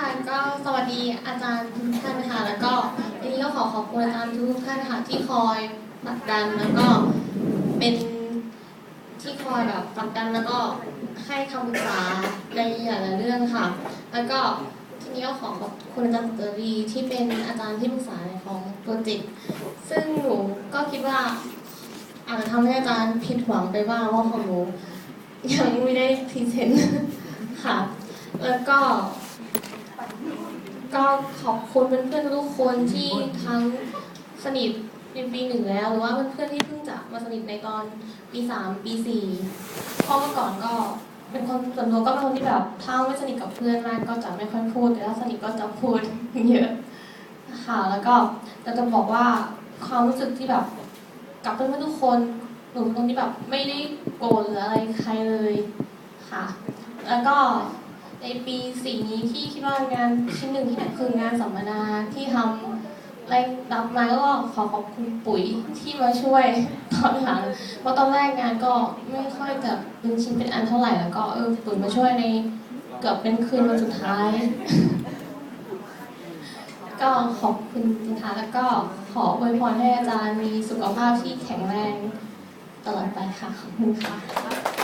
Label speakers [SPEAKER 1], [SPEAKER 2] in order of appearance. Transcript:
[SPEAKER 1] ค่ะก็สวัสดีอาจารย์ทุกท่านค่ะแล้วก็ทีนี้ก็ขอขอบคุณอาจารย์ทุกท่านค่ะที่คอยผลักดันแล้วก็เป็นที่คอยแบบผลักดันแล้วก็ให้คำปรึกษาในหลายๆเรื่องค่ะ แล้วก็ทีนี้ก็ขอขอบคุณอาจารย์สตรีที่เป็นอาจารย์ที่ปรึกษาในของโปรเจกต์ซึ่งหนูก็คิดว่าอาจจะทำให้อาจารย์ผิดหวังไปบ้างว่าของหนูยังไม่ได้พรีเซนต์ค่ะ แล้วก็ ก็ขอบคุณเพื่อนๆทุกคนที่ทั้งสนิทในปีหนึ่งแล้ว หรือว่าเพื่อนๆที่เพิ่งจะมาสนิทในตอนปีสามปีสี่เพราะเมื่อก่อนก็เป็นคนส่วนตัวก็เป็นคนที่แบบถ้าไม่สนิทกับเพื่อนมากก็จะไม่ค่อยพูด แต่ถ้าสนิทก็จะพูดเยอะค่ะแล้วก็แต่จะบอกว่าความรู้สึกที่แบบกับเพื่อนๆทุกคนหนูเป็นคนที่แบบไม่ได้โกรธหรืออะไรใครเลยค่ะ แล้วก็ ในปีสี่นี้ที่คิดว่างานชิ้นหนึ่งที่ไหนคืองานสัมมนาที่ทำแรงรับมาก็ขอขอบคุณปุ๋ยที่มาช่วยตอนหลังเพราะตอนแรกงานก็ไม่ค่อยจะเป็นชิ้นเป็นอันเท่าไหร่แล้วก็เออปุ๋ยมาช่วยในเกือบเป็นคืนวันสุดท้าย ก็ขอบคุณนะคะแล้วก็ขออวยพรให้อาจารย์มีสุขภาพที่แข็งแรงตลอดไปค่ะขอบคุณค่ะ